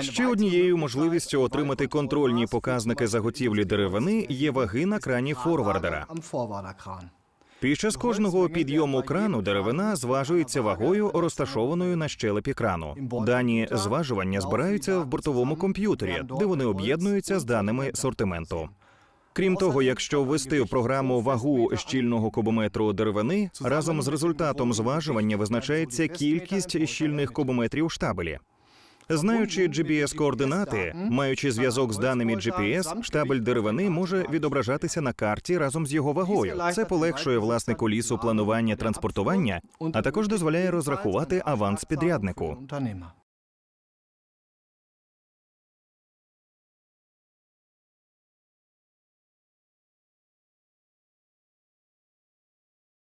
Ще однією можливістю отримати контрольні показники заготівлі деревини є ваги на крані форвардера. Під час кожного підйому крану деревина зважується вагою, розташованою на щелепі крану. Дані зважування збираються в бортовому комп'ютері, де вони об'єднуються з даними сортименту. Крім того, якщо ввести в програму вагу щільного кубометру деревини, разом з результатом зважування визначається кількість щільних кубометрів штабелі. Знаючи GPS-координати, маючи зв'язок з даними GPS, штабель деревини може відображатися на карті разом з його вагою. Це полегшує власнику лісу планування транспортування, а також дозволяє розрахувати аванс підряднику.